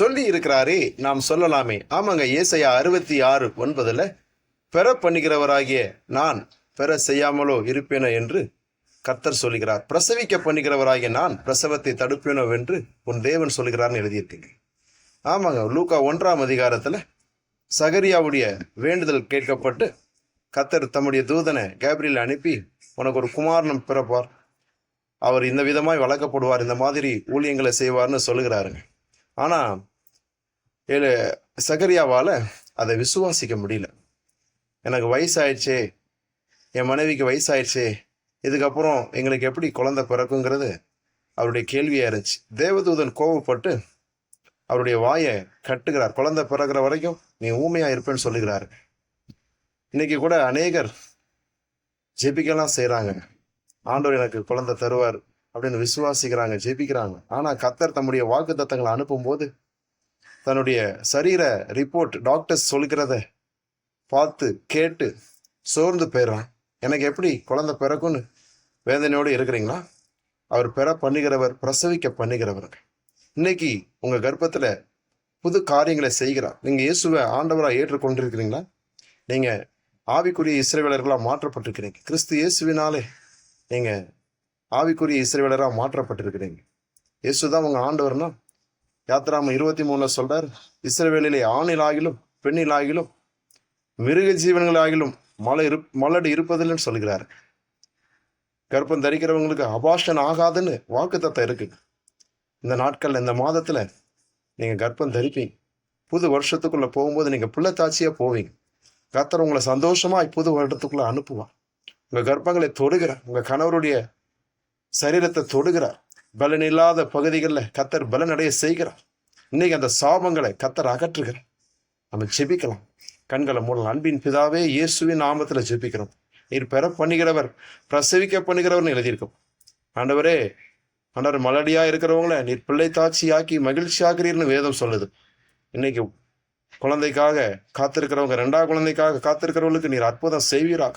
சொல்லி இருக்கிறாரே நாம் சொல்லலாமே. ஆமாங்க ஏசையா அறுபத்தி ஆறு ஒன்பதுல பெற பண்ணுகிறவராகிய நான் பெற செய்யாமலோ இருப்பேனோ என்று கர்த்தர் சொல்லுகிறார். பிரசவிக்க பண்ணுகிறவராகிய நான் பிரசவத்தை தடுப்பேனோ என்று உன் தேவன் சொல்கிறார்னு எழுதியிருக்கீங்க. ஆமாங்க லூக்கா ஒன்றாம் அதிகாரத்தில் சகரியாவுடைய வேண்டுதல் கேட்கப்பட்டு கத்தர் தம்முடைய தூதனை கேப்ரியல் அனுப்பி உனக்கு ஒரு குமாரனம் பிறப்பார். அவர் இந்த விதமாய் வளர்க்கப்படுவார். இந்த மாதிரி ஊழியங்களை செய்வார்னு சொல்லுகிறாருங்க. ஆனால் ஏழு சகரியாவால் அதை விசுவாசிக்க முடியல. எனக்கு வயசாயிடுச்சே என் மனைவிக்கு வயசாயிடுச்சே இதுக்கப்புறம் எங்களுக்கு எப்படி குழந்தை பிறக்குங்கிறது? அவருடைய கேள்வியாக இருந்துச்சு தேவதூதன் கோவப்பட்டு அவருடைய வாயை கட்டுகிறார். குழந்தை பிறகுற வரைக்கும் நீ ஊமையாக இருப்பேன்னு சொல்லுகிறாரு. இன்னைக்கு கூட அநேகர் ஜெபிக்கலாம் செய்கிறாங்க ஆண்டவர் எனக்கு குழந்தை தருவார் அப்படின்னு விசுவாசிக்கிறாங்க ஜெபிக்கிறாங்க. ஆனால் கத்தர் தம்முடைய வாக்கு தத்தங்களை அனுப்பும்போது தன்னுடைய சரீர ரிப்போர்ட் டாக்டர்ஸ் சொல்கிறத பார்த்து கேட்டு சோர்ந்து போயிடுறான். எனக்கு எப்படி குழந்தை பிறக்கும்னு வேதனையோடு இருக்கிறீங்களா? அவர் பெற பண்ணுகிறவர் பிரசவிக்க பண்ணுகிறவர் இன்னைக்கு உங்கள் கர்ப்பத்தில் புது காரியங்களை செய்கிறார். நீங்கள் இயேசுவை ஆண்டவராக ஏற்றுக்கொண்டிருக்கிறீங்களா? நீங்கள் ஆவிக்குரிய இஸ்ரவேலர்களாக மாற்றப்பட்டிருக்கிறீங்க. கிறிஸ்து இயேசுவினாலே நீங்கள் ஆவிக்குரிய இஸ்ரவேலராக மாற்றப்பட்டிருக்கிறீங்க. இயேசு தான் உங்கள் ஆண்டவர்னா? யாத்திராம இருபத்தி மூணுல சொல்றார் இஸ்ரவேலிலே ஆணிலாகிலும் பெண்ணிலாகிலும் மிருக ஜீவன்களாகிலும் மலை இரு மலடு இருப்பதில்லைன்னு சொல்கிறார். கர்ப்பம் தரிக்கிறவங்களுக்கு அபாஷன் ஆகாதுன்னு வாக்குத்தத்தம் இருக்கு. இந்த நாட்கள் இந்த மாதத்துல நீங்க கர்ப்பம் தரிப்பீங்க. புது வருஷத்துக்குள்ள போகும்போது நீங்க பிள்ளைத்தாட்சியா போவீங்க. கத்தர் உங்களை சந்தோஷமா புது வருடத்துக்குள்ள அனுப்புவான் உங்க கர்ப்பங்களை தொடுகிறார். உங்க கணவருடைய சரீரத்தை தொடுகிறார். பலன் இல்லாத பகுதிகளில் கத்தர் பலனடைய செய்கிறார். இன்னைக்கு அந்த சாபங்களை கத்தர் அகற்றுகிறார். நம்ம ஜெபிக்கலாம். கண்களை மூடலாம். அன்பின் பிதாவே இயேசுவின் நாமத்தில் ஜெபிக்கிறோம். நீர் பெற பண்ணுகிறவர் பிரசவிக்க பண்ணுகிறவர்னு எழுதியிருக்கோம். ஆண்டவரே ஆண்டவர் மலடியாக இருக்கிறவங்கள நீர் பிள்ளை தாட்சியாக்கி மகிழ்ச்சியாகிறீர்னு வேதம் சொல்லுது. இன்னைக்கு குழந்தைக்காக காத்திருக்கிறவங்க ரெண்டாவது குழந்தைக்காக காத்திருக்கிறவங்களுக்கு நீர் அற்புதம் செய்வீராக.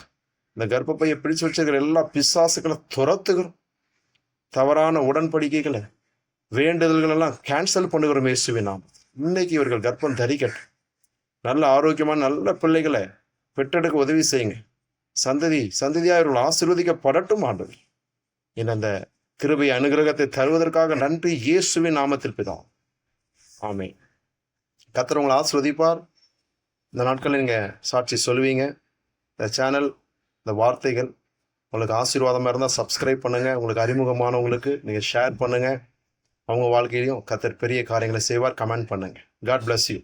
இந்த கர்ப்பப்பையை பிடிச்சு வச்சிருக்கிற எல்லா பிசாசுகளை துரத்துகிறோம். தவறான உடன்படிக்கைகளை வேண்டுதல்களெல்லாம் கேன்சல் பண்ணுகிறோம் இயேசுவி நாம் இன்னைக்கு இவர்கள் கர்ப்பம் தரிக்கட்டும். நல்ல ஆரோக்கியமான நல்ல பிள்ளைகளை பெற்றெடுக்க உதவி செய்யுங்க. சந்ததி சந்ததியாக இவர்கள் ஆசீர்வதிக்கப்படட்டும் ஆண்டவர். என் அந்த கிருபை அனுகிரகத்தை தருவதற்காக நன்றி இயேசுவின் நாமத்தில் பிதான் ஆமே கத்தர் உங்களை ஆசிர்வதிப்பார். இந்த நாட்களில் நீங்கள் சாட்சி சொல்லுவீங்க. இந்த சேனல் இந்த வார்த்தைகள் உங்களுக்கு ஆசீர்வாதமாக இருந்தால் சப்ஸ்கிரைப் பண்ணுங்கள் உங்களுக்கு அறிமுகமானவங்களுக்கு நீங்கள் ஷேர் பண்ணுங்கள் அவங்க வாழ்க்கையிலையும் கத்தர் பெரிய காரியங்களை செய்வார். கமெண்ட் பண்ணுங்கள் காட் பிளஸ் யூ